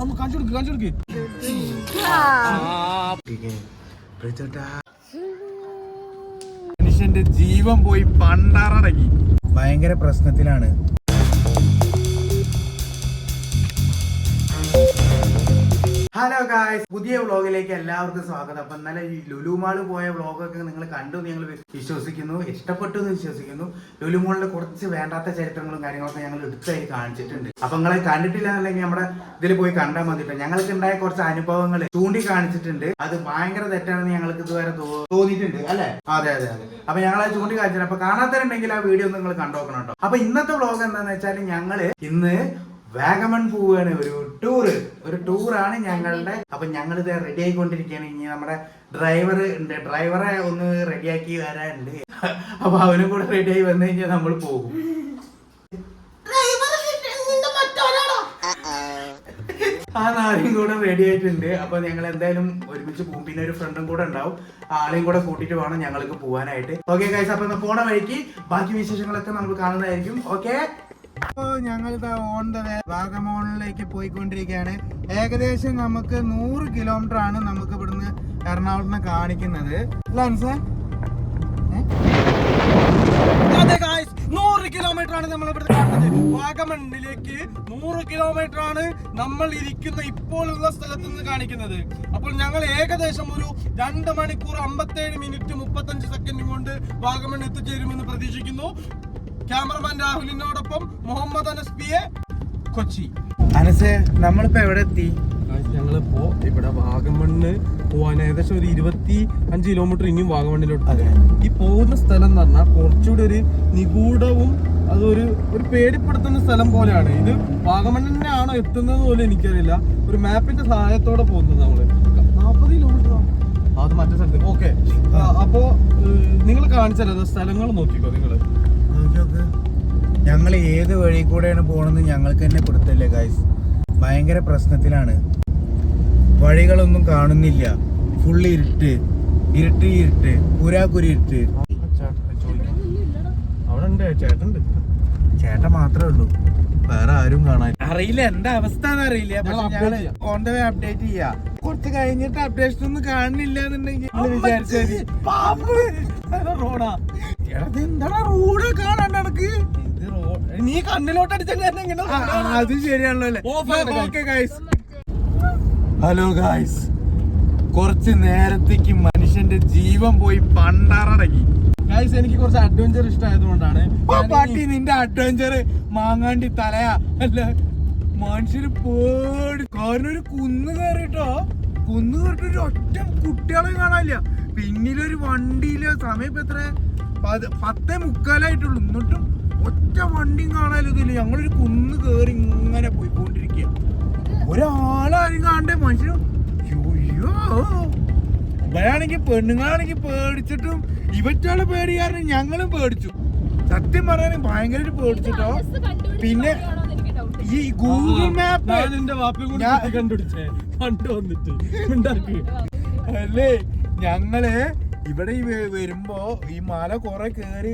നമുക്ക് കാണിച്ചു കൊടുക്ക് കാണിച്ചു കൊടുക്ക്. മനുഷ്യന്റെ ജീവൻ പോയി പണ്ടാറടങ്ങി. ഭയങ്കര പ്രശ്നത്തിലാണ്. ഹലോ ഗായ്സ് പുതിയ വ്ളോഗിലേക്ക് എല്ലാവർക്കും സ്വാഗതം. അപ്പൊ ഇന്നലെ ഈ ലുലുമാൾ പോയ വ്ളോഗൊക്കെ നിങ്ങൾ കണ്ടു ഞങ്ങൾ വിശ്വസിക്കുന്നു. ഇഷ്ടപ്പെട്ടു എന്ന് വിശ്വസിക്കുന്നു. ലുലുമാളിലെ കുറച്ച് വേണ്ടാത്ത ചരിത്രങ്ങളും കാര്യങ്ങളൊക്കെ ഞങ്ങൾ എടുത്തായി കാണിച്ചിട്ടുണ്ട്. അപ്പൊ നിങ്ങളെ കണ്ടിട്ടില്ല എന്നുണ്ടെങ്കിൽ നമ്മുടെ ഇതിൽ പോയി കണ്ടാൽ മതിട്ടോ ഞങ്ങൾക്ക് ഉണ്ടായ കുറച്ച് അനുഭവങ്ങൾ ചൂണ്ടി കാണിച്ചിട്ടുണ്ട് അത് ഭയങ്കര തെറ്റാണെന്ന് ഞങ്ങൾക്ക് ഇതുവരെ തോന്നിയിട്ടുണ്ട് അല്ലെ? അതെ അതെ അതെ. അപ്പൊ ഞങ്ങൾ അത് ചൂണ്ടി കാണിച്ചിട്ടുണ്ട് അപ്പൊ കാണാത്തവരുണ്ടെങ്കിൽ ആ വീഡിയോ നിങ്ങൾ കണ്ടോക്കണം കേട്ടോ. അപ്പൊ ഇന്നത്തെ വ്ളോഗ് എന്താണെന്ന് വെച്ചാൽ ഞങ്ങൾ ഇന്ന് വാഗമൺ പോവുകയാണ് ഒരു ടൂറ് ഒരു ടൂറാണ് ഞങ്ങളുടെ. അപ്പൊ ഞങ്ങൾ ഇത് റെഡി ആയിക്കൊണ്ടിരിക്കുകയാണ്. ഇനി നമ്മുടെ ഡ്രൈവർ ഉണ്ട്. ഡ്രൈവറെ ഒന്ന് റെഡിയാക്കി വരാനുണ്ട്. അപ്പൊ അവനും കൂടെ റെഡി ആയി വന്നു കഴിഞ്ഞാൽ നമ്മൾ പോകും. ആ നാളെയും കൂടെ റെഡി ആയിട്ടുണ്ട്. അപ്പൊ ഞങ്ങൾ എന്തായാലും ഒരുമിച്ച് പോകും. പിന്നെ ഒരു ഫ്രണ്ടും കൂടെ ഉണ്ടാവും. ആളെയും കൂടെ കൂട്ടിയിട്ട് വേണം ഞങ്ങൾക്ക് പോകാനായിട്ട് ഓക്കെ ഗൈസ് അപ്പൊ പോണ വഴിക്ക് ബാക്കി വിശേഷങ്ങളൊക്കെ നമ്മൾ കാണുന്നതായിരിക്കും. ഓക്കെ അപ്പോ ഞങ്ങൾ ഓൺ ദ വേ വാഗമോണിലേക്ക് പോയിക്കൊണ്ടിരിക്കുകയാണ്. ഏകദേശം നമുക്ക് നൂറ് കിലോമീറ്റർ ആണ് നമുക്ക് ഇവിടുന്ന് എറണാകുളത്ത് നിന്ന് കാണിക്കുന്നത് നൂറ് കിലോമീറ്റർ ആണ് നമ്മൾ ഇവിടുത്തെ കാണുന്നത് വാഗമണ്ണിലേക്ക് നൂറ് കിലോമീറ്റർ ആണ് നമ്മൾ ഇരിക്കുന്ന ഇപ്പോൾ ഉള്ള സ്ഥലത്ത് നിന്ന് കാണിക്കുന്നത്. അപ്പോൾ ഞങ്ങൾ ഏകദേശം ഒരു രണ്ട് മണിക്കൂർ അമ്പത്തേഴ് മിനിറ്റ് മുപ്പത്തഞ്ച് സെക്കൻഡ് കൊണ്ട് വാഗമൺ എത്തിച്ചേരുമെന്ന് പ്രതീക്ഷിക്കുന്നു. ക്യാമറമാൻ രാഹുലിനോടൊപ്പം മുഹമ്മദ് അനസ് പി എ കൊച്ചി. അനസ് നമ്മളിപ്പോ എവിടെ എത്തി ഞങ്ങളിപ്പോ ഇവിടെ വാഗമണ്ണ് പോവാൻ ഏകദേശം ഒരു ഇരുപത്തി അഞ്ച് കിലോമീറ്റർ ഇനിയും വാഗമണ്ണിലോട്ട്. ഈ പോകുന്ന സ്ഥലം എന്ന് പറഞ്ഞാൽ കുറച്ചുകൂടി ഒരു നിഗൂഢവും അതൊരു ഒരു പേടിപ്പെടുത്തുന്ന സ്ഥലം പോലെയാണ്. ഇത് വാഗമണ്ണിനെ ആണോ എത്തുന്നത് പോലും എനിക്കറിയില്ല. ഒരു മാപ്പിന്റെ സഹായത്തോടെ പോകുന്നത് നമ്മൾ. നാൽപ്പത് കിലോമീറ്റർ അത് മറ്റേ സ്ഥലത്ത്. ഓക്കെ അപ്പോ നിങ്ങൾ കാണിച്ചല്ലോ സ്ഥലങ്ങൾ നോക്കിക്കോ നിങ്ങൾ? ഞങ്ങൾ ഏത് വഴി കൂടെയാണ് പോകണമെന്ന് ഞങ്ങൾക്ക് തന്നെ കൊടുത്തല്ലേ ഗൈസ് ഭയങ്കര പ്രശ്നത്തിലാണ്. വഴികളൊന്നും കാണുന്നില്ല. ഫുൾ ഇരുട്ട്. ഇരുട്ട് ഇരുട്ട്. പുരാക്കുരി ഇരുട്ട്. ചേട്ടൻ മാത്രമേ ഉള്ളൂ. വേറെ ആരും കാണാൻ അറിയില്ല എന്താ അവസ്ഥ അറിയില്ല. ഓൺ ദ വേ അപ്ഡേറ്റ് ചെയ്യാ. കുറച്ച് കഴിഞ്ഞിട്ട് അപ്ഡേഷൻ ഒന്നും കാണില്ല എന്നുണ്ടെങ്കിൽ റോഡാ റോഡ് കാണാൻ നടക്ക്? നീ കണ്ണിലോട്ട് അത് ശരിയാണല്ലോ ഹലോ ഗായ്സ് കുറച്ച് നേരത്തേക്ക് മനുഷ്യന്റെ ജീവൻ പോയി പണ്ടാറടങ്ങി. ഗൈസ് എനിക്ക് കുറച്ച് അഡ്വഞ്ചർ ഇഷ്ടമായതുകൊണ്ടാണ്. പാട്ടി നിന്റെ അഡ്വഞ്ചർ മാങ്ങാണ്ടി തലയാ. അല്ല മനുഷ്യര് പേടി. കാരണം ഒരു കുന്ന് കയറിട്ടോ കുന്ന് കയറിട്ട് ഒരു ഒറ്റ കുട്ടികളെ കാണാനില്ല. പിന്നിലൊരു വണ്ടിയിൽ സമയം ഇപ്പൊ എത്ര പത്- പത്തേ മുക്കാലായിട്ടുള്ളൂ. എന്നിട്ടും ഒറ്റ വണ്ടിയും ഇതില്ല ഞങ്ങളൊരു കുന്ന് കേറി ഇങ്ങനെ പോയിക്കൊണ്ടിരിക്കുക ഒരാളാരും കാണണ്ടേ മനുഷ്യനും? അയ്യോ ഇവരാണെങ്കിൽ പെണ്ണുങ്ങളാണെങ്കിൽ പേടിച്ചിട്ടും ഇവറ്റാൾ പേടി കാരണം ഞങ്ങളും പേടിച്ചു. സത്യം പറയാൻ ഭയങ്കര പേടിച്ചിട്ടോ? പിന്നെ ഈ ഗൂഗിൾ മാപ്പ് കണ്ടുപിടിച്ചേ. വന്നിട്ട്. അല്ലേ? ഞങ്ങൾ ഇവിടെ ഈ വരുമ്പോ ഈ മല കുറെ കേറി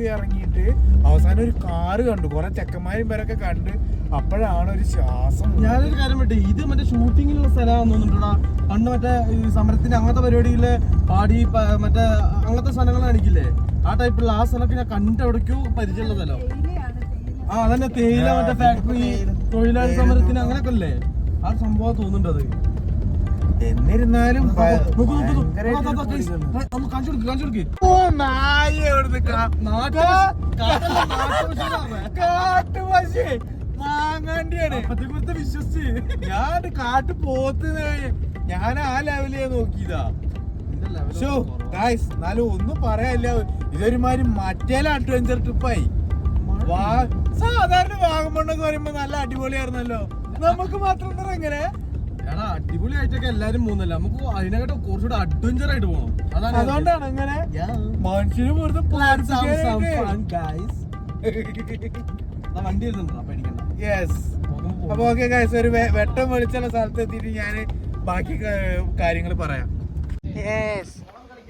ഇറങ്ങിയിട്ട് അവസാനം ഒരു കാറ് കണ്ടു. കുറെ ചെക്കന്മാരും പേരൊക്കെ കണ്ട് അപ്പോഴാണ് ഒരു ശ്വാസം ഞാനൊരു കാര്യം പറ്റി ഇത് മറ്റേ ഷൂട്ടിങ്ങിനുള്ള സ്ഥലമാണെന്ന് തോന്നുന്നുണ്ടോടാ? പണ്ട് മറ്റേ ഈ സമരത്തിന്റെ അങ്ങനത്തെ പരിപാടിയിലെ പാടി മറ്റേ അങ്ങനത്തെ സ്ഥലങ്ങൾ കാണിക്കില്ലേ ആ ടൈപ്പുള്ള ആ സ്ഥലമൊക്കെ ഞാൻ കണ്ട് എവിടേക്കോ പരിചയമുള്ള സ്ഥലം. ആ അതന്നെ തേയില മറ്റേ ഫാക്ടറി. തൊഴിലാളി സമരത്തിന് അങ്ങനെയൊക്കെ അല്ലേ? ആ സംഭവം തോന്നുന്നുണ്ട് അത് എന്നിരുന്നാലും കാട്ടുപശി. മാങ്ങാണ്ടിയാണ്. വിശ്വസിച്ച്. ഞാൻ കാട്ടു പോത്ത് ഞാൻ ആ ലെവലിൽ നോക്കിയതാ. ഷോ. ഗായ്സ് എന്നാലും ഒന്നും പറയാനില്ല. ഇതൊരുമാതിരി മറ്റേ അഡ്വഞ്ചർ ട്രിപ്പായി സാധാരണ വാഗമണ്ണൊക്കെ വരുമ്പോ നല്ല അടിപൊളിയായിരുന്നല്ലോ. നമുക്ക് മാത്രം എങ്ങനെ എടാ അടിപൊളിയായിട്ടൊക്കെ എല്ലാരും മൂന്നല്ല നമുക്ക് അതിനെക്കാട്ടും കുറച്ചുകൂടെ അഡ്വഞ്ചർ ആയിട്ട് പോകണം അതാണ് അതുകൊണ്ടാണ് അങ്ങനെ മനുഷ്യന് വെറുതെ. വണ്ടി വരുന്നുണ്ടോ പേടിക്കണ്ട യെസ് അപ്പൊ ഓക്കെ ഗൈസ് ഒരു വെട്ടം വെളിച്ചുള്ള സ്ഥലത്ത് എത്തിയിട്ട് ഞാൻ ബാക്കി കാര്യങ്ങൾ പറയാം.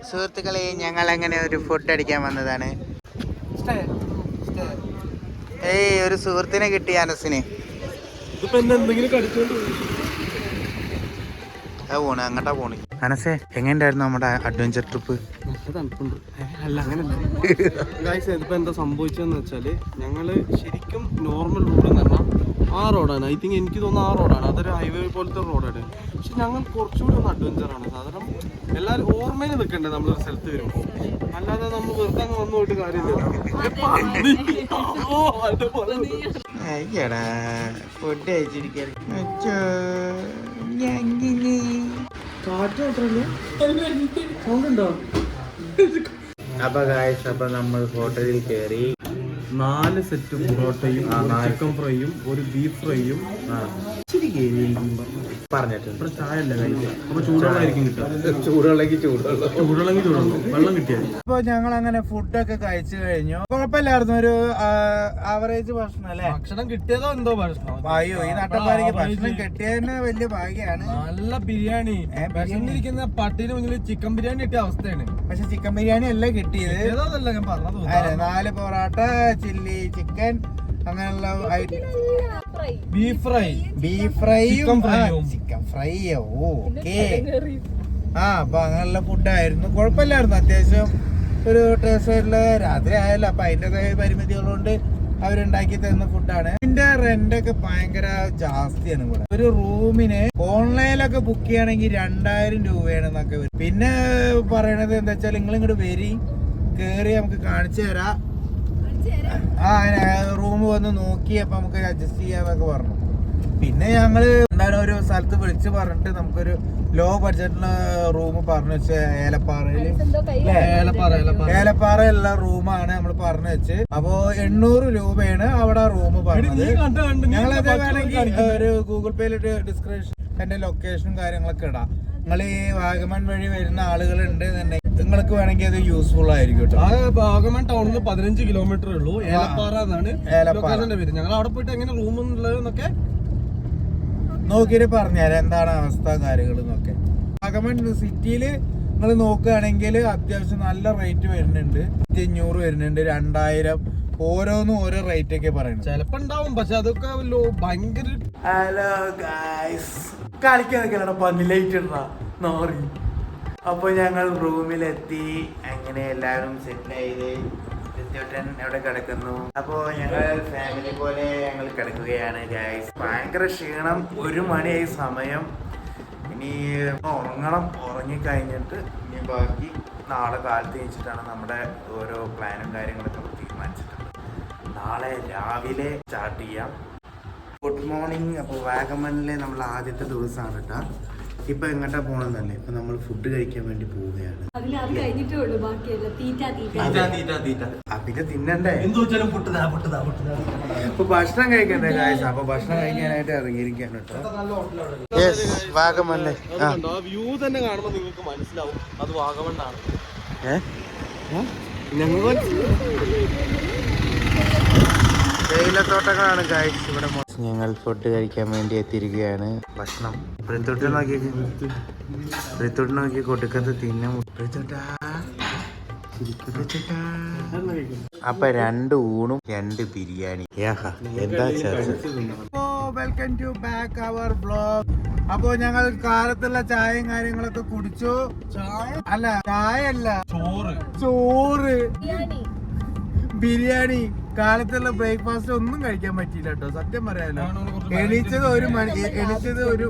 സുഹൃത്തുക്കളെ ഞങ്ങൾ അങ്ങനെ ഒരു ഫുഡ് അടിക്കാൻ വന്നതാണ്. ഏയ് ഒരു സുഹൃത്തിനെ കിട്ടി അനസിന്. ഇതിപ്പോ എന്നെ എന്തെങ്കിലും കടിച്ചോണ്ട് പോണ് അങ്ങട്ടാ പോണ്. അനസേ എങ്ങനെയുണ്ടായിരുന്നു നമ്മുടെ അഡ്വഞ്ചർ ട്രിപ്പ് അല്ല അങ്ങനല്ല ഗായ്സ് ഇതിപ്പോ എന്താ സംഭവിച്ചതെന്ന് വെച്ചാൽ ഞങ്ങൾ ശരിക്കും നോർമൽ റോഡ് എന്ന് പറഞ്ഞാൽ ആ റോഡാണ് ഐ തിങ്ക് എനിക്ക് തോന്നുന്നു ആ റോഡാണ് അതൊരു ഹൈവേ പോലത്തെ റോഡാണ് പക്ഷെ ഞങ്ങൾ കുറച്ചുകൂടി ഒന്ന് അഡ്വഞ്ചർ ആണ്. സാധാരണ എല്ലാവരും ഓർമ്മയിൽ നിൽക്കണ്ടേ നമ്മളൊരു സ്ഥലത്ത് വരുമ്പോൾ അല്ലാതെ നമ്മൾ വെറുതെ അങ്ങ് വന്നു പോയിട്ട് കാര്യമില്ല. ഫുഡ് കഴിച്ചിരിക്കാൻ കാറ്റ് മാത്രല്ലേ സൗണ്ട് ഉണ്ടോ അപ്പൊ ഗായ്സ് അപ്പൊ നമ്മൾ ഹോട്ടലിൽ കയറി നാല് സെറ്റ് പൊറോട്ടയും ചിക്കൻ ഫ്രൈയും ഒരു ബീഫ് ഫ്രൈയും. പറഞ്ഞിട്ടുണ്ട്. ചായ അല്ല അപ്പൊ ചൂടുവെള്ളമായിരിക്കും കിട്ടുക. ചൂടുവെള്ളമെങ്കിൽ ചൂടുള്ളൂ വെള്ളം കിട്ടിയാൽ അപ്പൊ ഞങ്ങൾ അങ്ങനെ ഫുഡൊക്കെ കഴിച്ചു കഴിഞ്ഞു. കുഴപ്പമില്ലായിരുന്നു. ഒരു ആവറേജ് ഭക്ഷണം അല്ലേ? ഭക്ഷണം കിട്ടിയതോ എന്തോ ഭക്ഷണം? വായു ഈ നട്ടപ്പാടിക്ക് ഭക്ഷണം കിട്ടിയതന്നെ വലിയ ഭാഗ്യാണ്. നല്ല ബിരിയാണി. വിശന്നിരിക്കുന്ന പട്ടിന് മുന്നിൽ ചിക്കൻ ബിരിയാണി കിട്ടിയ അവസ്ഥയാണ്. പക്ഷെ ചിക്കൻ ബിരിയാണി അല്ല കിട്ടിയത്. ഏതോന്നല്ല ഞാൻ പറഞ്ഞത് അതെ നാല് പൊറോട്ട ചില്ലി ചിക്കൻ അങ്ങനെയുള്ള ബീഫ് ഫ്രൈ. ബീഫ് യും. Chicken fry okay. ആ അപ്പൊ അങ്ങനെയുള്ള ഫുഡായിരുന്നു കുഴപ്പമില്ലായിരുന്നു അത്യാവശ്യം ഒരു ടേസ്റ്റ് ആയിട്ടുള്ള രാത്രി ആയല്ലോ. അപ്പൊ അതിന്റെതായ പരിമിതികളുകൊണ്ട് അവരുണ്ടാക്കി തരുന്ന ഫുഡാണ് ഇതിന്റെ റെന്റ് ഒക്കെ ഭയങ്കര ജാസ്തിയാണ് ഇവിടെ. ഒരു റൂമിന് ഓൺലൈനിലൊക്കെ ബുക്ക് ചെയ്യണമെങ്കിൽ രണ്ടായിരം രൂപയാണ് എന്നൊക്കെ വരും. പിന്നെ പറയണത് എന്താ വെച്ചാൽ നിങ്ങൾ ഇങ്ങോട്ട് വരി കേറി നമുക്ക് കാണിച്ചു തരാം. ആ റൂം വന്ന് നോക്കി അപ്പൊ നമുക്ക് അഡ്ജസ്റ്റ് ചെയ്യാന്നൊക്കെ പറഞ്ഞു. പിന്നെ ഞങ്ങൾ എന്തായാലും ഒരു സ്ഥലത്ത് വിളിച്ചു പറഞ്ഞിട്ട് നമുക്കൊരു ലോ ബഡ്ജറ്റിലെ റൂം പറഞ്ഞു വെച്ച ഏലപ്പാറയിൽ? ഏലപ്പാറ ഏലപ്പാറ. ഏലപ്പാറയുള്ള റൂമാണ് നമ്മൾ പറഞ്ഞു വെച്ച്. അപ്പോ എണ്ണൂറ് രൂപയാണ് അവിടെ റൂം പറഞ്ഞത്. ഞങ്ങൾ വേണമെങ്കിൽ ഒരു ഗൂഗിൾ പേയിലിട്ട് ഡിസ്ക്രിപ്ഷൻ എന്റെ ലൊക്കേഷനും കാര്യങ്ങളൊക്കെ ഇടാം. നിങ്ങൾ ഈ വാഗമൺ വഴി വരുന്ന ആളുകളുണ്ട് എന്നുണ്ടെങ്കിൽ നിങ്ങൾക്ക് വേണമെങ്കിൽ അത് യൂസ്ഫുൾ ആയിരിക്കും കേട്ടോ. ആ ഭാഗമൻ ടൗണിൽ നിന്ന് പതിനഞ്ച് കിലോമീറ്റർ ഉള്ളൂ. ഏലപ്പാറ എന്നാണ് ഏലപ്പാറ. ഞങ്ങൾ അവിടെ പോയിട്ട് എങ്ങനെ റൂം ഉള്ളതെന്നൊക്കെ നോക്കിയിട്ട് പറഞ്ഞുതരാം എന്താണ് അവസ്ഥ കാര്യങ്ങൾ എന്നൊക്കെ. വാഗമൺ സിറ്റിയിൽ നിങ്ങൾ നോക്കുകയാണെങ്കിൽ അത്യാവശ്യം നല്ല റേറ്റ് വരുന്നുണ്ട്. അഞ്ഞൂറ് വരുന്നുണ്ട് രണ്ടായിരം. ഓരോന്നും ഓരോ റേറ്റ് ഒക്കെ പറയുന്നത് ചിലപ്പോ ഉണ്ടാവും പക്ഷെ അതൊക്കെ ഭയങ്കര ഹലോ ഗായ്സ് കളിക്കാൻ നിൽക്കണ പന്നിലേറ്റ് ഇടണ നോറി അപ്പോൾ ഞങ്ങൾ റൂമിലെത്തി അങ്ങനെ എല്ലാവരും സെറ്റിൽ ചെയ്ത് കൃത്യോട്ടൻ എവിടെ കിടക്കുന്നു? അപ്പോൾ ഞങ്ങൾ ഫാമിലി പോലെ ഞങ്ങൾ കിടക്കുകയാണ് ഗായ്സ് ഭയങ്കര ക്ഷീണം. ഒരു മണിയായി സമയം. ഇനി ഉറങ്ങണം. ഉറങ്ങിക്കഴിഞ്ഞിട്ട് ഇനി ബാക്കി നാളെ കാലത്ത് വെച്ചിട്ടാണ് നമ്മുടെ ഓരോ പ്ലാനും കാര്യങ്ങളൊക്കെ തീരുമാനിച്ചിട്ടുള്ളത്. നാളെ രാവിലെ സ്റ്റാർട്ട് ചെയ്യാം. ഗുഡ് മോർണിംഗ് അപ്പോൾ വാഗമണിലെ നമ്മൾ ആദ്യത്തെ ദിവസമാണ് കേട്ടോ. ഇപ്പൊ എങ്ങോട്ടാ പോണെന്നല്ലേ? ഇപ്പൊ നമ്മൾ ഫുഡ് കഴിക്കാൻ വേണ്ടി പോവുകയാണ്. പിന്നെ തിന്നണ്ടേ? ഇപ്പൊ ഭക്ഷണം കഴിക്കണ്ടേ കാഴ്ച അപ്പൊ ഭക്ഷണം കഴിക്കാനായിട്ട് അതുകൊണ്ടോ ആ. വ്യൂ തന്നെ കാണുമ്പോൾ നിങ്ങൾക്ക് മനസ്സിലാവും. അത് വാഗമണ്ണാണ്. ഞങ്ങൾ തേയിലത്തോട്ടങ്ങളാണ് ഗൈസ് ഇവിടെ ഞങ്ങൾ ഫുഡ് കഴിക്കാൻ വേണ്ടി എത്തിയിരിക്കുകയാണ്. ഭക്ഷണം. പൃത്തോട്ട് നോക്കി പൃത്തോട്ട് നോക്കി കൊടുക്കത്ത് തിന്ന. അപ്പൊ രണ്ട് ഊണും രണ്ട് ബിരിയാണി. യാഹാ, എന്താ welcome to back our blog അപ്പോ ഞങ്ങൾ കാലത്തുള്ള ചായയും കാര്യങ്ങളൊക്കെ കുടിച്ചു. ചായ? അല്ല ചായ അല്ല. ചോറ്. ചോറ്. ബിരിയാണി കാലത്തുള്ള ബ്രേക്ക്ഫാസ്റ്റ് ഒന്നും കഴിക്കാൻ പറ്റിയില്ല കേട്ടോ. സത്യം പറയാലോ. എണീച്ചത് ഒരു മണി എണീച്ചത് ഒരു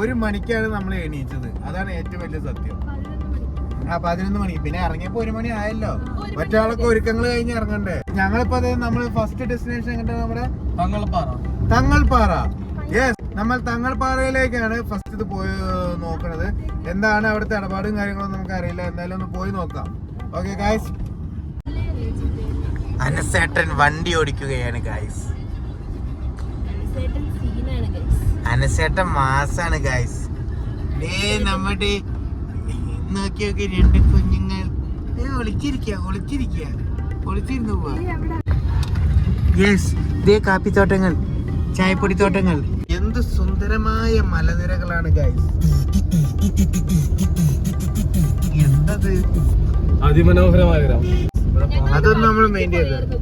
ഒരു മണിക്കാണ് നമ്മൾ എണീച്ചത്. അതാണ് ഏറ്റവും വലിയ സത്യം. ആ പതിനൊന്ന് മണി. പിന്നെ ഇറങ്ങിയപ്പോ ഒരു മണി ആയല്ലോ. മറ്റാളൊക്കെ ഒരുക്കങ്ങൾ കഴിഞ്ഞ് ഇറങ്ങണ്ടേ? ഞങ്ങളിപ്പോ അതെ നമ്മൾ ഫസ്റ്റ് ഡെസ്റ്റിനേഷൻ എങ്ങോട്ടാ നമ്മുടെ? തങ്ങൾപ്പാറ. തങ്ങൾപ്പാറ. യെസ് നമ്മൾ തങ്ങൾപ്പാറയിലേക്കാണ് ഫസ്റ്റ് ഇത് പോയി നോക്കണത്. എന്താണ് അവിടുത്തെ ഇടപാടും കാര്യങ്ങളും നമുക്ക് അറിയില്ല. എന്തായാലും ഒന്ന് പോയി നോക്കാം. ഓക്കെ ഗായ്സ് അനസേട്ടൻ വണ്ടി ഓടിക്കുകയാണ് ഗായ്സ് അനസേട്ടൻ മാസാണ് ഗായ്സ് ഡേ നമ്മുടെ നോക്കി നോക്കി രണ്ട് കുഞ്ഞുങ്ങൾ. ഒളിച്ചിരിക്കുക ഒളിച്ചിരിക്കുക ഒളിച്ചിരുന്നു പോവാ. യെസ് ദേ കാപ്പിത്തോട്ടങ്ങൾ ചായപ്പൊടിത്തോട്ടങ്ങൾ. എന്ത് സുന്ദരമായ മലനിരകളാണ് ഗായ്സ് എന്തത് അതിമനോഹരമായ ഗ്രാമം. അതൊന്നും നമ്മൾ മെയിന്റെയിൻ ചെയ്തത്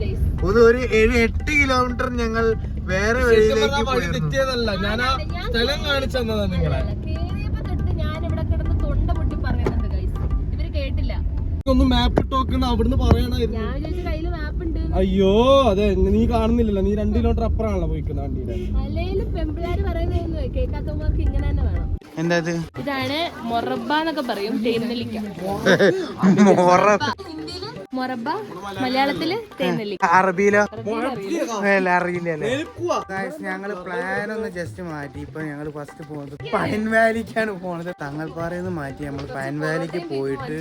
ഒരു ഒരു ഏഴ് എട്ട് കിലോമീറ്റർ ഞങ്ങൾ വേറെ വഴിയിലേക്ക് തെറ്റിയതല്ല. മാപ്പ് അവിടുന്ന് അയ്യോ അതെ നീ കാണുന്നില്ലല്ലോ. നീ രണ്ട് കിലോമീറ്റർ അപ്പുറമാണല്ലോ പോയിക്കുന്ന വണ്ടിയുടെ. എന്താ ഇതാണ് മൊറബ എന്നൊക്കെ പറയും മൊറബ മലയാളത്തിൽ അറബിയിലോ? അറിയില്ല ഞങ്ങൾ പ്ലാൻ ഒന്ന് ജസ്റ്റ് മാറ്റി. ഇപ്പൊ ഞങ്ങൾ ഫസ്റ്റ് പോകുന്നത് പൈൻ വാലിക്കാണ് പോണത്. തങ്ങൾപ്പാറയിൽ നിന്ന് മാറ്റി. നമ്മൾ പൈൻ വാലിക്ക് പോയിട്ട്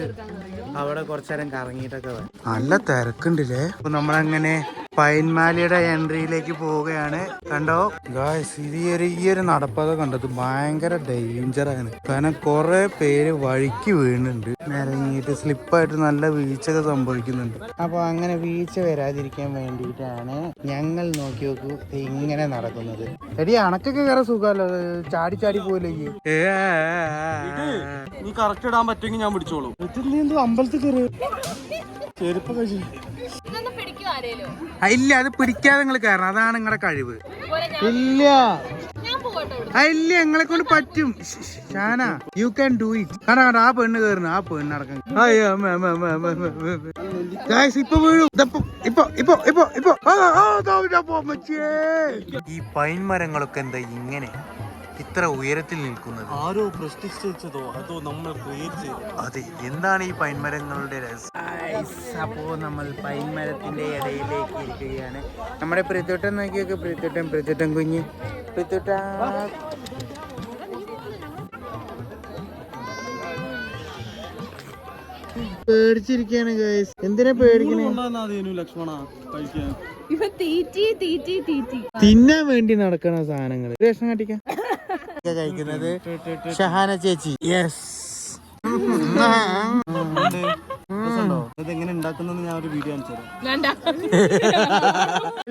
അവിടെ കുറച്ചേരം കറങ്ങിയിട്ടൊക്കെ നല്ല തിരക്കുണ്ടല്ലേ? അപ്പൊ നമ്മളങ്ങനെ പൈൻമാലിയുടെ എൻട്രിയിലേക്ക് പോവുകയാണ്. കണ്ടോ? ഗായ്സ് ഇത് ഈ ഒരു ഈ ഒരു നടപ്പാത കണ്ടത്. ഭയങ്കര ഡേഞ്ചർ ആണ്. കാരണം കുറെ പേര് വഴിക്ക് വീണുണ്ട്. നിരങ്ങിയിട്ട് സ്ലിപ്പായിട്ട് നല്ല വീഴ്ചയൊക്കെ സംഭവിക്കുന്നുണ്ട്. അപ്പൊ അങ്ങനെ വീഴ്ച വരാതിരിക്കാൻ വേണ്ടിയിട്ടാണ് ഞങ്ങൾ നോക്കി നോക്കൂ ഇങ്ങനെ നടക്കുന്നത്. എടി അണക്കൊക്കെ കയറി സുഖമല്ലോ. ചാടി ചാടി പോലെ നീ കറക്റ്റ് ഇടാൻ പറ്റുമെങ്കിൽ ഞാൻ പിടിച്ചോളൂ. എന്തോ അമ്പലത്തിൽ കയറി ചെരുപ്പൊക്കെ ഇല്ല അത് പിടിക്കാതെ നിങ്ങൾ കയറണം അതാണ് നിങ്ങളുടെ കഴിവ് ഇല്ല ഇല്ല നിങ്ങളെ കൊണ്ട് പറ്റും Shana you can do it കാരണം കണ്ടാ, ആ പെണ്ണ് കയറുന്നു ആ പെണ്ണ് അടക്കം. ഇപ്പൊ വീഴും ഇപ്പൊ ഇപ്പൊ ഇപ്പൊ ഇപ്പൊ. ഈ പൈൻ മരങ്ങളൊക്കെ എന്താ ഇങ്ങനെ ഇത്ര ഉയരത്തിൽ നിൽക്കുന്നത്? ആരോ പ്രശ്നിച്ചതോ അതോ നമ്മൾ അതെ എന്താണ് ഈ പൈൻമരങ്ങളുടെ രഹസ്യം? അപ്പോ നമ്മൾ പൈൻമരത്തിന്റെ ഇടയിലേക്ക് ഇരിക്കുകയാണ്. നമ്മുടെ പൃഥ്വിട്ടൻ നോക്കിയൊക്കെ പൃഥ്വിട്ടൻ പൃഥ്വിട്ടൻ കുഞ്ഞ്. പൃഥ്വിട്ട പേടിച്ചിരിക്കാണ് ഗൈസ് എന്തിനാ പേടിക്കണേ? ലക്ഷ്മണ കഴിക്കാൻ. തിന്നാൻ വേണ്ടി നടക്കണ സാധനങ്ങൾ രസം കാട്ടിക്കാൻ കഴിക്കുന്നത്. ഷഹാന ചേച്ചി. യെസ്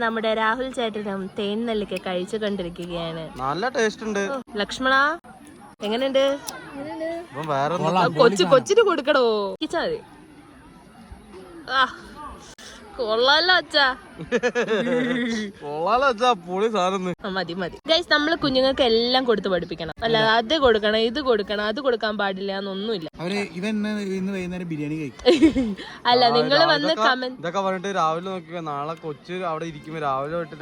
നമ്മുടെ രാഹുൽ ചേട്ടനും തേൻ നെല്ലിക്ക കഴിച്ചു കൊണ്ടിരിക്കുകയാണ്. നല്ല ടേസ്റ്റ് ഉണ്ട്. ലക്ഷ്മണ എങ്ങനെയുണ്ട്? കൊച്ചു കൊച്ചിന് കൊടുക്കണോ ഇച്ചാ മതി കൊള്ളാലോ അച്ഛാ. പൊളി സാധനം മതി മതി. ഗൈസ് നമ്മൾ കുഞ്ഞുങ്ങൾക്ക് എല്ലാം കൊടുത്ത് പഠിപ്പിക്കണം. അല്ല. അത് കൊടുക്കണം ഇത് കൊടുക്കണം അത് കൊടുക്കാൻ പാടില്ല എന്നൊന്നുമില്ല. അവർ ഇവൻ ഇന്ന് ഇന്ന് വൈകുന്നേരം ബിരിയാണി കഴിക്കും. അല്ല നിങ്ങൾ വന്ന് കമന്റ് ഇതൊക്കെ പറഞ്ഞിട്ട് രാവിലെ നോക്കിയ നാളെ കൊച്ചു അവിടെ ഇരിക്കുമ്പോ രാവിലെ തൊട്ട്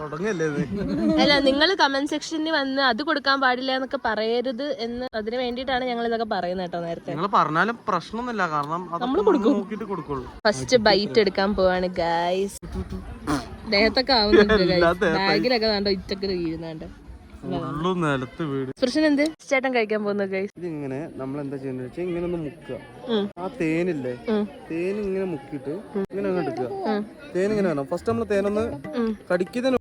തുടങ്ങല്ലേ അല്ല നിങ്ങൾ കമന്റ് സെക്ഷനിൽ വന്ന് അത് കൊടുക്കാൻ പാടില്ല എന്നൊക്കെ പറയരുത് എന്ന് അതിന് വേണ്ടിയിട്ടാണ് ഞങ്ങൾ ഇതൊക്കെ പറയുന്നത് കേട്ടോ നേരത്തെ. നിങ്ങൾ പറഞ്ഞാലും പ്രശ്നമൊന്നുമില്ല കാരണം അതൊക്കെ നോക്കിയിട്ട് കൊടുക്കുള്ളൂ. ഫസ്റ്റ് ബൈറ്റ് എടുക്കാൻ പോവാണ് ഗൈസ് ദേഹത്തൊക്കെ ആവുന്നുണ്ട് ഗൈസ് ബാഗിലൊക്കെ വേണ്ട ഇറ്റൊക്കെ വീഴുന്നുണ്ട്. ഉള്ളു നിലത്ത് വീട്. സ്പൃശൻ എന്ത് ചേട്ടൻ കഴിക്കാൻ പോകുന്നത് ഗൈസ് ഇതിങ്ങനെ നമ്മൾ എന്താ ചെയ്യുന്നത് വെച്ചാൽ ഇങ്ങനെ ഒന്ന് മുക്കുക. ആ തേനില്ലേ. തേൻ ഇങ്ങനെ മുക്കിയിട്ട് ഇങ്ങനെ എടുക്കുക. തേൻ ഇങ്ങനെ വേണം. ഫസ്റ്റ് നമ്മൾ തേനൊന്ന്. കടിക്കുന്നതിന്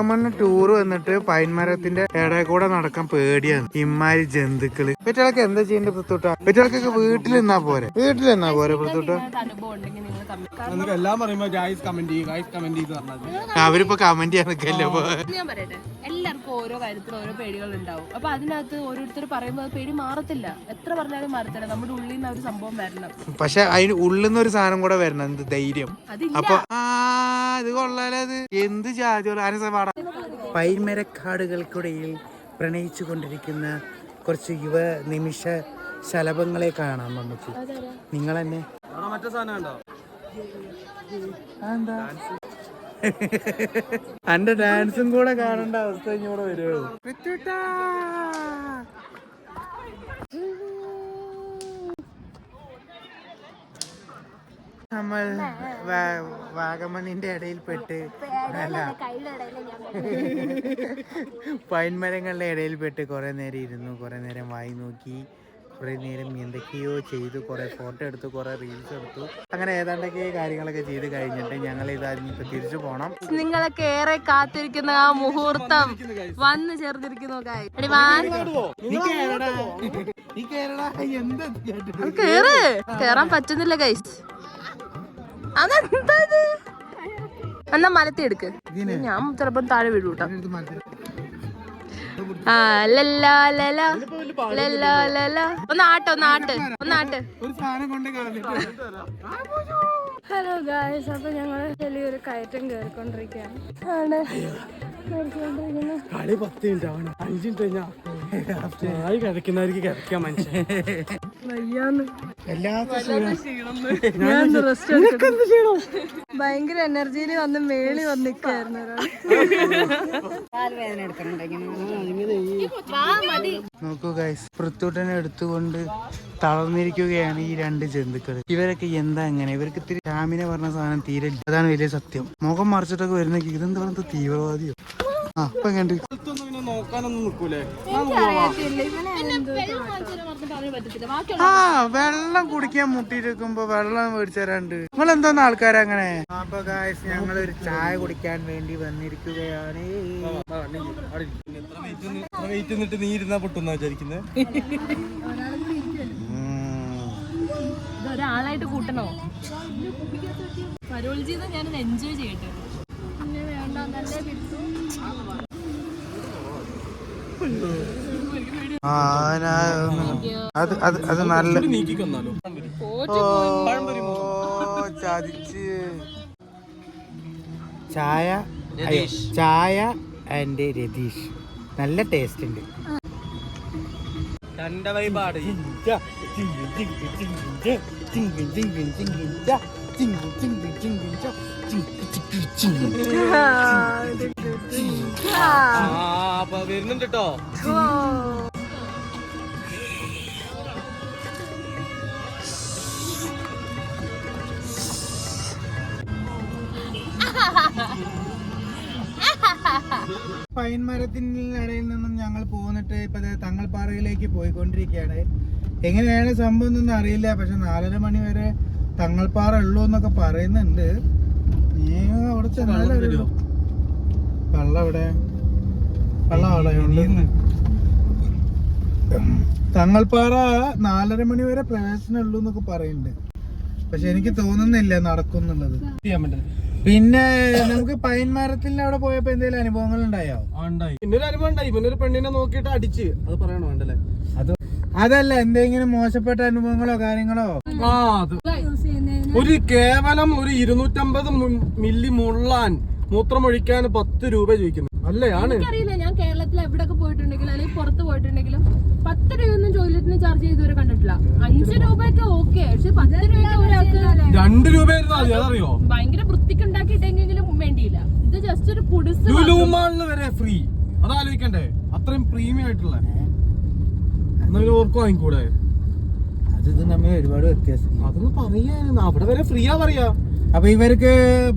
വാഗമണ്ണ് ടൂർ വന്നിട്ട് പൈൻമരത്തിന്റെ ഇടയിൽ കൂടെ നടക്കാൻ പേടിയാണ്. ഇമ്മാരി ജന്തുക്കൾ. പെറ്റളൊക്കെ എന്താ ചെയ്യേണ്ടത് പൃത്തുട്ട പെറ്റളക്കൊക്കെ വീട്ടിൽ നിന്നാ പോരെ? വീട്ടിൽ നിന്നാ പോരെ പൃത്തുട്ട അവരിപ്പോ കമന്റ് ചെയ്യാൻ നിൽക്കല്ലോ ഞാൻ പറയട്ടെ. എല്ലാവർക്കും ഓരോ കാര്യത്തിൽ ഓരോ പേടികൾ ഉണ്ടാവും. അപ്പൊ അതിനകത്ത് ഓരോരുത്തർ പറയുമ്പോൾ പേടി മാറത്തില്ല. എത്ര പറഞ്ഞാലും മാറത്തില്ല. നമ്മുടെ ഉള്ളിൽ നിന്ന് ഒരു സംഭവം വരണം. പക്ഷെ അതിന് ഉള്ളിൽ നിന്ന് ഒരു സാധനം കൂടെ വരണം. എന്ത് ധൈര്യം? അപ്പൊ ആ ഇത് കൊള്ളാലത്. അത് എന്ത് ജാതി പാടാ പൈൻമരക്കാടുകൾക്കിടയിൽ പ്രണയിച്ചു കൊണ്ടിരിക്കുന്ന കുറച്ച് യുവ നിമിഷ ശലഭങ്ങളെ കാണാം നമുക്ക് നിങ്ങൾ തന്നെ എന്റെ ഡാൻസും കൂടെ കാണേണ്ട അവസ്ഥ ഇങ്ങോട്ട് വരുമോ നമ്മൾ വാ- വാഗമണിന്റെ ഇടയിൽപ്പെട്ട് അല്ല പൈൻമരങ്ങളുടെ ഇടയിൽപ്പെട്ട് കുറെ നേരം ഇരുന്നു കുറെ നേരം വായി നോക്കി കുറെ നേരം എന്തൊക്കെയോ ചെയ്തു കുറെ ഫോട്ടോ എടുത്തു കുറെ റീൽസ് എടുത്തു അങ്ങനെ ഏതാണ്ടൊക്കെ കാര്യങ്ങളൊക്കെ ചെയ്ത് കഴിഞ്ഞിട്ട് ഞങ്ങൾ ഇതായിരുന്നു തിരിച്ചു പോണം നിങ്ങളൊക്കെ ഏറെ കാത്തിരിക്കുന്ന ആ മുഹൂർത്തം വന്ന് ചേർന്നിരിക്കുന്നു guys. നീ കേറടാ. നീ കേറടാ. എന്താ കേട്ടത്? കേറാൻ പറ്റുന്നില്ല ഗൈസ് അതെന്താ ഇത്? എന്നാ മലത്തി എടുക്ക്. ഞാൻ ചിലപ്പം താഴെ വീഴു കേട്ടോ ഹലോ ഗായ്സ് അപ്പൊ ഞങ്ങൾ വലിയൊരു കയറ്റം കയറിക്കൊണ്ടിരിക്കുന്നു കളി പത്ത് മിനിറ്റ് ആവണം അഞ്ച് മിനിറ്റ് ആയി കിടക്കുന്നവർക്ക് കിടക്കാൻ മനുഷ്യൻ. ഭയങ്കര എനർജിയിൽ വന്ന് മേളി വന്ന് നിൽക്കായിരുന്നു നോക്കൂ ഗൈസ് പൃത്തുട്ടനെ എടുത്തുകൊണ്ട് തളർന്നിരിക്കുകയാണ് ഈ രണ്ട് ജന്തുക്കൾ. ഇവരൊക്കെ എന്താ എങ്ങനെ ഇവർക്ക് ഇത്തിരി രാമിനെ പറഞ്ഞ സാധനം തീരെ അതാണ് വലിയ സത്യം. മുഖം മറിച്ചിട്ടൊക്കെ വരുന്ന ഇതെന്താ പറയുന്നത് തീവ്രവാദിയോ? ആ ഇപ്പൊ വെള്ളം കുടിക്കാൻ മുട്ടിയിരിക്കുമ്പോ വെള്ളം മേടിച്ചു തരാണ്ട് നിങ്ങൾ എന്തോന്ന് ആൾക്കാരങ്ങനെ അപ്പൊ ഗായ്സ് ഞങ്ങൾ ഒരു ചായ കുടിക്കാൻ വേണ്ടി വന്നിരിക്കുകയാണ്. വെയിറ്റ് നിന്നിട്ട് നീ ഇരുന്നാ പൊട്ടുന്ന വിചാരിക്കുന്നത് ഒരാളായിട്ട് കൂട്ടണോ? പരോൾ ഞാൻ എൻജോയ് ചെയ്യട്ടെ. വേണ്ട നല്ല അത് അത് അത് നല്ല ചതിച്ച് ചായ ചായ ആൻഡ് രതീഷ് നല്ല ടേസ്റ്റ് ഉണ്ട് തന്റെ വൈപാട് ആ വരുന്നുണ്ട് കേട്ടോ പൈൻ മരത്തിനിടയിൽ നിന്നും ഞങ്ങൾ പോന്നിട്ട് ഇപ്പൊ തങ്ങൾപ്പാറയിലേക്ക് പോയിക്കൊണ്ടിരിക്കുകയാണ്. എങ്ങനെയാണ് സംഭവം എന്നൊന്നും അറിയില്ല. പക്ഷെ നാലര മണി വരെ തങ്ങൾപ്പാറ ഉള്ളൂ എന്നൊക്കെ പറയുന്നുണ്ട്. നീ അവിടെ ചെന്നാലും. വെള്ളം എവിടെ? തങ്ങൾപ്പാറ നാലര മണി വരെ പ്രവേശനം ഉള്ളൂ എന്നൊക്കെ പറയുന്നുണ്ട്. പക്ഷെ എനിക്ക് തോന്നുന്നില്ല നടക്കുന്നുള്ളത് പിന്നെ നമുക്ക് പൈൻ മരത്തിന്റെ അവിടെ പോയപ്പോ എന്തെങ്കിലും അനുഭവങ്ങൾ ഉണ്ടായോ? പിന്നെ ഒരു പിന്നൊരു അനുഭവം ഉണ്ടായി. പിന്നെ ഒരു പെണ്ണിനെ നോക്കിട്ട് അടിച്ച്. അത് പറയണോ വേണ്ടല്ലേ? അത് അതല്ല എന്തെങ്കിലും മോശപ്പെട്ട അനുഭവങ്ങളോ കാര്യങ്ങളോ? ആ അത്. ഒരു കേവലം ഒരു ഇരുന്നൂറ്റമ്പത് മില്ലി മുള്ളാൻ മൂത്രമൊഴിക്കാൻ പത്ത് രൂപ ചോദിക്കുന്നു. അല്ലേ ആണ്. എവിടെയൊക്കെ പോയിട്ടുണ്ടെങ്കിലും അല്ലെങ്കിൽ പുറത്ത് പോയിട്ടുണ്ടെങ്കിലും പത്ത് രൂപയൊന്നും ടോയ്ലറ്റിന് ചാർജ് ചെയ്ത് ഇതുവരെ കണ്ടിട്ടില്ല. അഞ്ച് രൂപയൊക്കെ ഓക്കെ പക്ഷെ പത്ത് രൂപയ്ക്ക് ഒരാൾക്ക് രണ്ട് രൂപയായിരുന്നു ഭയങ്കര വൃത്തിക്ക് ഉണ്ടാക്കിയിട്ടെങ്കിലും വേണ്ടിയില്ല. ഇത് ജസ്റ്റ് ഒരു കുടിസ് വരെ ഫ്രീ അതാലോചിക്കണ്ടേ? അത്രയും പ്രീമിയം ആയിട്ടുള്ള. ഓർക്ക് വാങ്ങിക്കൂടെ? ഒരുപാട് വ്യത്യാസം. അതൊന്ന് അവിടെ വരെ ഫ്രീയാ പറയാ. അപ്പൊ ഇവർക്ക്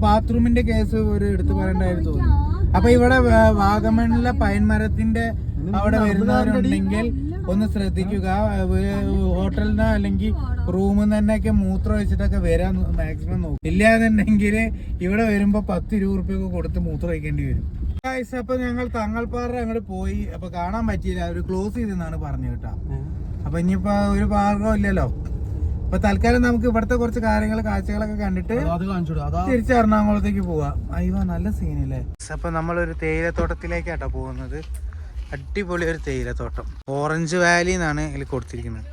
ബാത്റൂമിന്റെ കേസ് ഒരു എടുത്തു പറയണ്ടായിരുന്നു തോന്നുന്നു. അപ്പൊ ഇവിടെ വാഗമണിലെ പൈൻ മരത്തിന്റെ അവിടെ വരുന്നവരുണ്ടെങ്കിൽ ഒന്ന് ശ്രദ്ധിക്കുക. ഹോട്ടലിനോ അല്ലെങ്കിൽ റൂമിൽ നിന്ന് തന്നെയൊക്കെ മൂത്രം വെച്ചിട്ടൊക്കെ വരാൻ മാക്സിമം നോക്കും. ഇല്ലാന്നുണ്ടെങ്കിൽ ഇവിടെ വരുമ്പോ പത്ത് ഇരുപത് റുപ്യൊക്കെ കൊടുത്ത് മൂത്രം വയ്ക്കേണ്ടി വരും. അപ്പൊ ഞങ്ങൾ തങ്ങൾപ്പാറ അങ്ങോട്ട് പോയി. അപ്പൊ കാണാൻ പറ്റിയില്ല. അവർ ക്ലോസ് ചെയ്തെന്നാണ് പറഞ്ഞു കേട്ടോ. അപ്പൊ ഇനിയിപ്പോ ഒരു മാർഗം ഇല്ലല്ലോ. അപ്പൊ തൽക്കാലം നമുക്ക് ഇവിടുത്തെ കുറച്ച് കാര്യങ്ങൾ കാഴ്ചകളൊക്കെ കണ്ടിട്ട് തിരിച്ച് എറണാകുളത്തേക്ക് പോവാം. അയ്യോ നല്ല സീനല്ലേ? അപ്പൊ നമ്മളൊരു തേയിലത്തോട്ടത്തിലേക്കാട്ടോ പോകുന്നത്. അടിപൊളി ഒരു തേയിലത്തോട്ടം. ഓറഞ്ച് വാലി എന്നാണ് ഇതിൽ കൊടുത്തിരിക്കുന്നത്.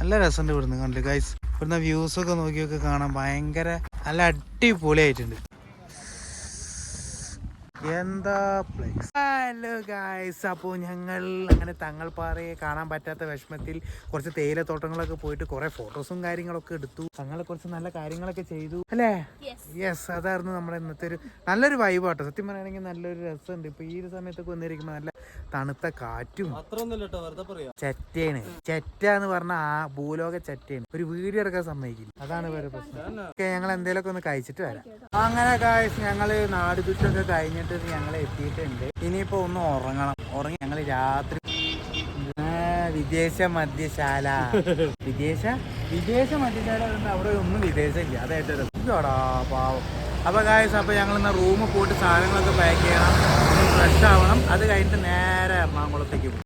നല്ല രസമുണ്ട് ഇവിടുന്ന് കണ്ടു ഗൈസ് ഇവിടുന്ന് വ്യൂസ് ഒക്കെ നോക്കിയൊക്കെ കാണാൻ ഭയങ്കര നല്ല അടിപൊളിയായിട്ടുണ്ട്. എന്താ പ്ലേസ് ഹലോ ഗായ്സ് അപ്പോൾ ഞങ്ങൾ അങ്ങനെ തങ്ങൾപ്പാറയെ കാണാൻ പറ്റാത്ത വിഷമത്തിൽ കുറച്ച് തേയിലത്തോട്ടങ്ങളൊക്കെ പോയിട്ട് കുറെ ഫോട്ടോസും കാര്യങ്ങളൊക്കെ എടുത്തു. തങ്ങളെ കുറച്ച് നല്ല കാര്യങ്ങളൊക്കെ ചെയ്തു. അല്ലേ? യെസ് അതായിരുന്നു നമ്മുടെ ഇന്നത്തെ ഒരു നല്ലൊരു വൈബാട്ടോ സത്യം പറയുകയാണെങ്കിൽ നല്ലൊരു രസമുണ്ട്. ഇപ്പൊ ഈ ഒരു സമയത്തൊക്കെ വന്നിരിക്കുമ്പോൾ നല്ല തണുത്ത കാറ്റും ചെറ്റയാണ്. ചെറ്റ എന്ന് പറഞ്ഞ ആ ഭൂലോക ചെറ്റയാണ്. ഒരു വീഡിയോ എടുക്കാൻ സമ്മതിക്കില്ല. അതാണ് വേറെ പ്രശ്നം. ഓക്കെ ഞങ്ങൾ എന്തേലൊക്കെ ഒന്ന് കഴിച്ചിട്ട് വരാം. അങ്ങനെ കാഴ്ച ഞങ്ങൾ നാട് ചുറ്റൊക്കെ കഴിഞ്ഞിട്ട് ഞങ്ങൾ എത്തിയിട്ടുണ്ട്. ഇനിയിപ്പോ ഒന്ന് ഉറങ്ങണം. ഉറങ്ങി ഞങ്ങൾ രാത്രി വിദേശ മദ്യശാല. വിദേശ? വിദേശ മദ്യശാല അവിടെ ഒന്നും വിദേശമില്ല. അതായിട്ട് പാവം. അപ്പൊ ഗായസ് അപ്പോൾ ഞങ്ങൾ ഇന്ന് റൂമിൽ പോയിട്ട് സാധനങ്ങളൊക്കെ പാക്ക് ചെയ്യണം. ഫ്രഷ് ആവണം. അത് കഴിഞ്ഞിട്ട് നേരെ എറണാകുളത്തേക്ക് പോകും